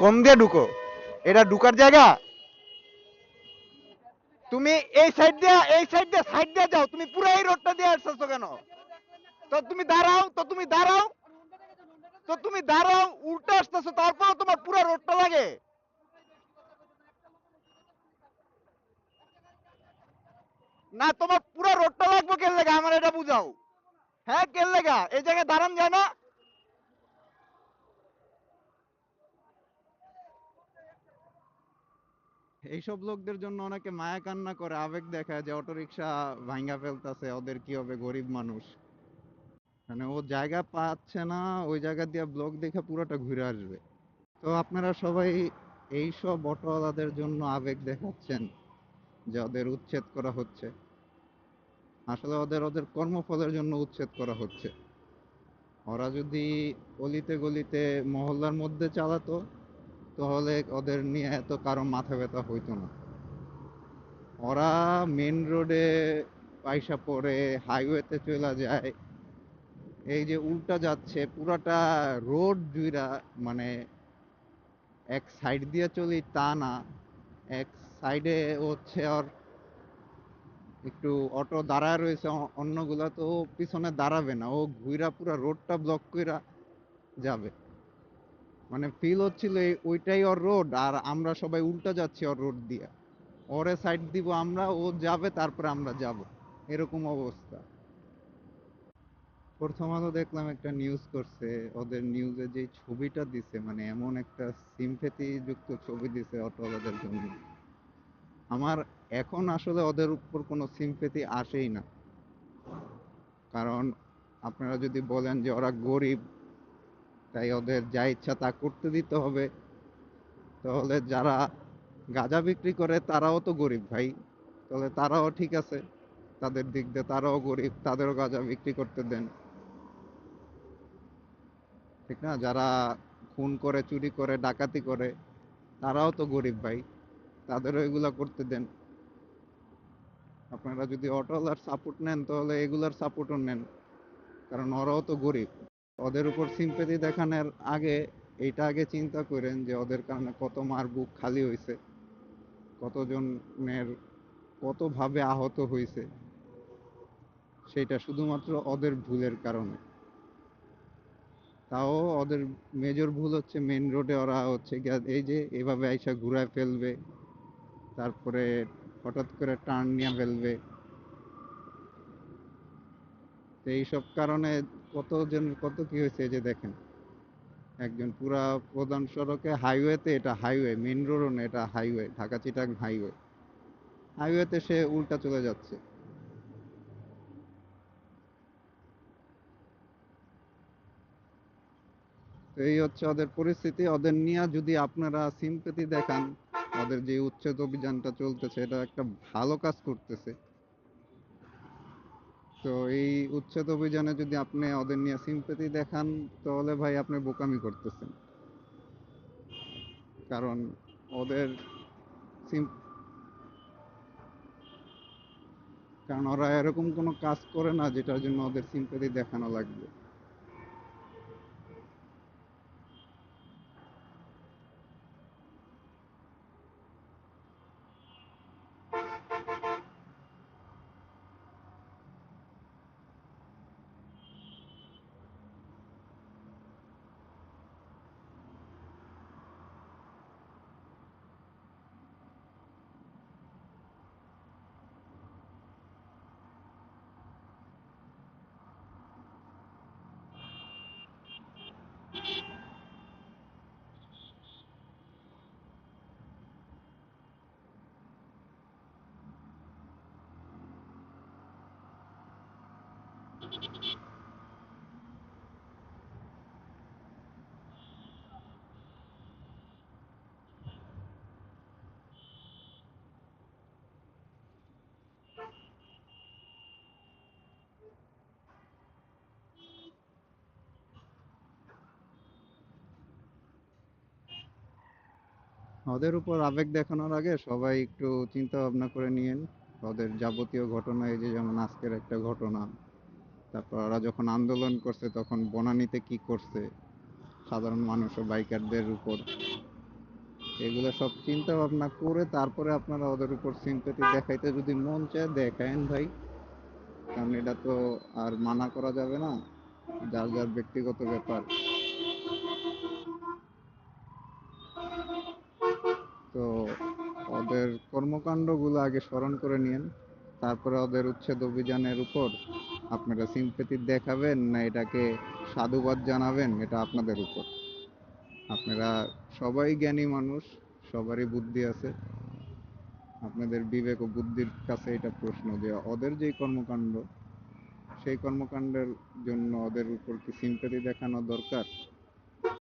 কম দিয়ে ঢুকো? এটা ঢুকার জায়গা? তুমি এই সাইড দিয়ে, এই সাইড দিয়ে সাইড দিয়ে যাও। তুমি পুরো এই রোডটা দিয়ে আসছো কেন? তো তুমি দাঁড়াও, তো তুমি দাঁড়াও। তো তুমি দাঁড়াও, উল্টো আসতেছো তারপরে তোমার পুরো রোডটা লাগে। না, তোমার পুরো রোডটা লাগবে কেন লেগা আমার এটা বুঝাও। হ্যাঁ কেন লেগা এই জায়গায় দাঁড়ান যায় না। এইসব লোকদের জন্য অনেকে মায়া কান্না করে, আবেগ দেখায় যে অটোরিকশা ভাঙ্গা ফেলতেছে, ওদের কি হবে গরিব মানুষ? মানে ও জায়গা পাচ্ছে না, ওই জায়গা দিয়ে ব্লগ দেখে পুরোটা ঘুরে আসবে। তো আপনারা সবাই এইসব অটোওয়ালাদের জন্য আবেগ দেখাচ্ছেন যে ওদের উচ্ছেদ করা হচ্ছে। আসলে ওদের ওদের কর্মফলের জন্য উচ্ছেদ করা হচ্ছে। ওরা যদি অলিতে গলিতে মহল্লার মধ্যে চালাতো তাহলে ওদের নিয়ে এত কারও মাথা ব্যথা হইতো না। ওরা মেন রোডে পয়সা পরে হাইওয়েতে চলে যায়। এই যে উল্টা যাচ্ছে, পুরাটা রোড জুইরা মানে এক সাইড দিয়ে চলি তা না। এক সাইডে হচ্ছে ওর একটু অটো দাঁড়ায় রয়েছে, অন্যগুলা তো পিছনে দাঁড়াবে না। ও ঘুইরা পুরা রোডটা ব্লক কইরা যাবে। মানে ফিল হচ্ছিল ওইটাই ওর রোড আর আমরা সবাই উল্টা যাচ্ছি ওর রোড দিয়ে। ওরে সাইড দিব আমরা, ও যাবে, তারপরে আমরা যাব। এরকম অবস্থা। প্রথম দেখলাম একটা নিউজ করছে, ওদের নিউজে যে ছবিটা দিছে মানে এমন একটা সিম্পেথি যুক্ত ছবি দিছে অটোওয়ালাদের জন্য। আমার এখন আসলে ওদের উপর কোনো সিম্পেথি আসেই না। কারণ আপনারা যদি বলেন যে ওরা গরিব তাই ওদের যা ইচ্ছা তা করতে দিতে হবে। তাহলে যারা গাঁজা বিক্রি করে তারাও তো গরিব ভাই। তাহলে তারাও ঠিক আছে। তাদের দিক দিয়ে তারাও গরিব, তাদেরও গাঁজা বিক্রি করতে দেন। ঠিক না? যারা খুন করে, চুরি করে, ডাকাতি করে, তারাও তো গরিব ভাই। তাদেরও এগুলা করতে দেন। আপনারা যদি অটোওয়ালার সাপোর্ট নেন, তাহলে এগুলার সাপোর্টও নেন। কারণ ওরাও তো গরিব। ওদের উপর সিম্পেথি দেখানোর আগে এটা আগে চিন্তা করেন যে ওদের কারণে কত মার বুক খালি হয়েছে কতজনের কতভাবে আহত হয়েছে সেটা শুধুমাত্র ওদের ভুলের কারণে। তাও ওদের মেজর ভুল হচ্ছে মেন রোডে ওরা হচ্ছে এই যে এভাবে আইসা ঘুরায় ফেলবে, তারপরে হঠাৎ করে টার্ন নিয়ে ফেলবে। এইসব কারণে কতজন, কত কি হয়েছে এই যে দেখেন। একজন পুরা প্রধান সড়কে হাইওয়েতে এটা হাইওয়ে মেন রোডও না, এটা হাইওয়ে, ঢাকা চিটাং হাইওয়ে। হাইওয়েতে সে উল্টা চলে যাচ্ছে। তো এই হচ্ছে ওদের পরিস্থিতি। ওদের নিয়ে যদি আপনারা সিম্পেথি দেখান, ওদের যে উচ্ছেদ অভিযানটা চলতেছে, এটা একটা ভালো কাজ করতেছে। তো এই উচ্ছেদ অভিযানে যদি আপনি ওদের নিয়ে সিম্পেথি দেখান, তাহলে ভাই আপনি বোকামি করতেছেন। কারণ ওদের কারণ ওরা এরকম কোনো কাজ করে না যেটার জন্য ওদের সিম্পতি দেখানো লাগবে। ওদের উপর আবেগ দেখানোর আগে সবাই একটু চিন্তা ভাবনা করে নিয়েন। ওদের যাবতীয় ঘটনা, এই যে যেমন আজকের একটা ঘটনা, তারপর ওরা যখন আন্দোলন করছে, তখন বনানীতে কি করছে, সাধারণ মানুষ ও বাইকারদের উপর, এগুলো সব চিন্তা ভাবনা করে তারপরে আপনারা ওদের উপর সিম্পেথি দেখাইতে যদি মন চায়, দেখায়েন ভাই। কারণ এটা তো আর মানা করা যাবে না, যার যার ব্যক্তিগত ব্যাপার। তো ওদের কর্মকাণ্ডগুলো আগে স্মরণ করে নিয়েন। তারপরে ওদের উচ্ছেদ অভিযানের উপর আপনারা সিম্পেথি দেখাবেন না এটাকে সাধুবাদ জানাবেন, এটা আপনাদের উপর। আপনারা সবাই জ্ঞানী মানুষ, সবারই বুদ্ধি আছে। আপনাদের বিবেক ও বুদ্ধির কাছে এটা প্রশ্ন যে ওদের যেই কর্মকাণ্ড, সেই কর্মকাণ্ডের জন্য ওদের উপর কি সিম্পেথি দেখানো দরকার?